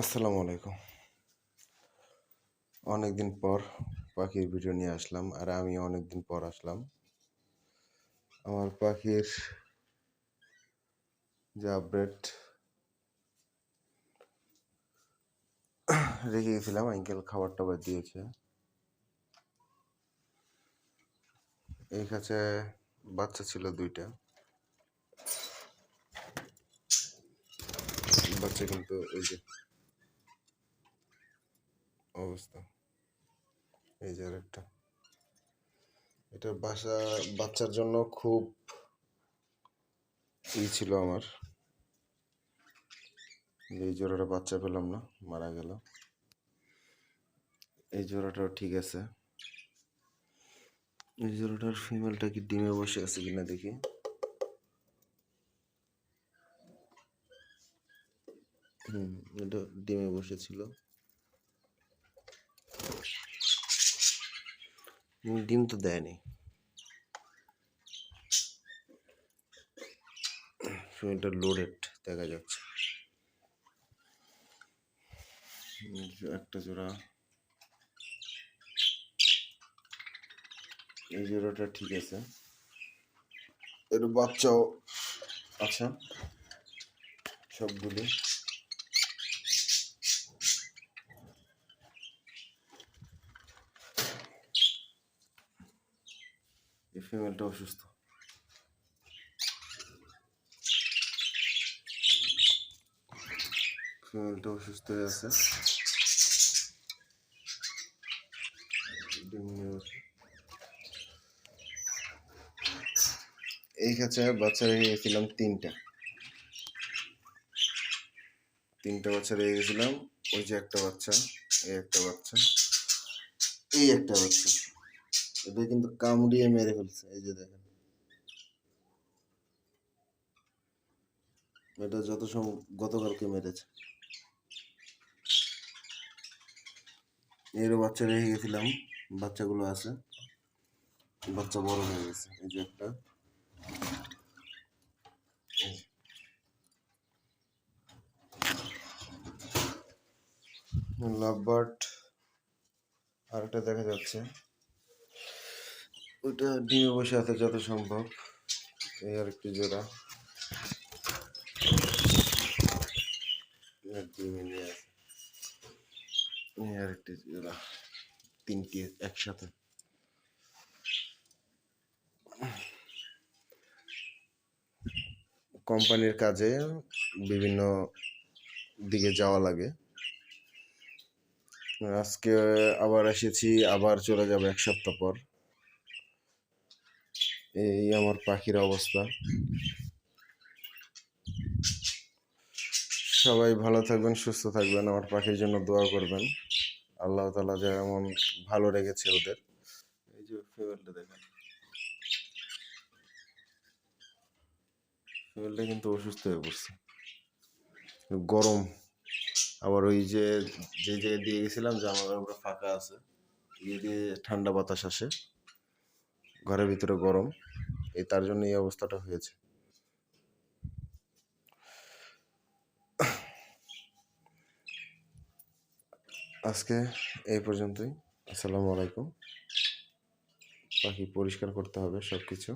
আসসালামু আলাইকুম। অনেকদিন পর পাখির ভিডিও নিয়ে আসলাম, আর আমি অনেকদিন পর আসলাম। আমার পাখির যে আপডেট রেখে গেছিলাম আঙ্কেল খাবার টাবার দিয়েছে। এই কাছে বাচ্চা ছিল দুইটা। বাচ্চা কিন্তু ওই যে অবস্থা। এই যে একটা এটা বাসা, বাচ্চার জন্য খুব ই ছিল আমার। এই জোড়াটা বাচ্চা পেলাম না, মারা গেল। এই জোড়াটাও ঠিক আছে। এই জোড়াটার ফিমেলটা কি ডিমে বসে আছে কিনা দেখি। হুম, এটা ডিমে বসেছিল। ডিম তো দেয়নি। এটা লোডেড দেখা যাচ্ছে। একটা জোড়া। এই জোড়াটা ঠিক আছে। এর বাচ্চাও আছে। সবগুলি। এই ফিমেলটা অসুস্থ। ফিমেলটা অসুস্থ হয়ে আছে। এই কাছে বাচ্চা রেখে গেছিলাম তিনটা। তিনটা বাচ্চা রেখে গেছিলাম, ওই যে একটা বাচ্চা, এই একটা বাচ্চা, এই একটা বাচ্চা। এটা কিন্তু কামড়িয়ে মেরে ফেলছে, এই যে দেখেন। এটা যত সম্ভব গতকালকে মেরেছে। এরও বাচ্চা রেখে গেছিলাম, বাচ্চাগুলো আছে। বাচ্চা বড় হয়ে গেছে, এই যে একটা। লাভবার্ড আর একটা দেখা যাচ্ছে। ওইটা ডিমে বসে আছে যত সম্ভব। এই আর একটি জোড়া। ডিমে নিয়ে এই আর একটি জোড়া। তিনটি একসাথে। কোম্পানির কাজে বিভিন্ন দিকে যাওয়া লাগে। আজকে আবার এসেছি, আবার চলে যাব এক সপ্তাহ পর। এই আমার পাখির অবস্থা। সবাই ভালো থাকবেন, সুস্থ থাকবেন, আমার পাখির জন্য দোয়া করবেন। আল্লাহ তালা যা যেমন ভালো রেখেছে ওদের। এই যে ফিমেলটা দেখেন। ফিমেলটা কিন্তু অসুস্থ হয়ে পড়ছে। গরম। আবার ওই যে যে জায়গায় দিয়ে গেছিলাম জামা কাপড় ফাঁকা আছে দিয়ে দিয়ে ঠান্ডা বাতাস আসে। ঘরের ভিতরে গরম। এই তার জন্য এই অবস্থাটা হয়েছে। আজকে এই পর্যন্তই। আসসালামু আলাইকুম। পাখি পরিষ্কার করতে হবে সব কিছু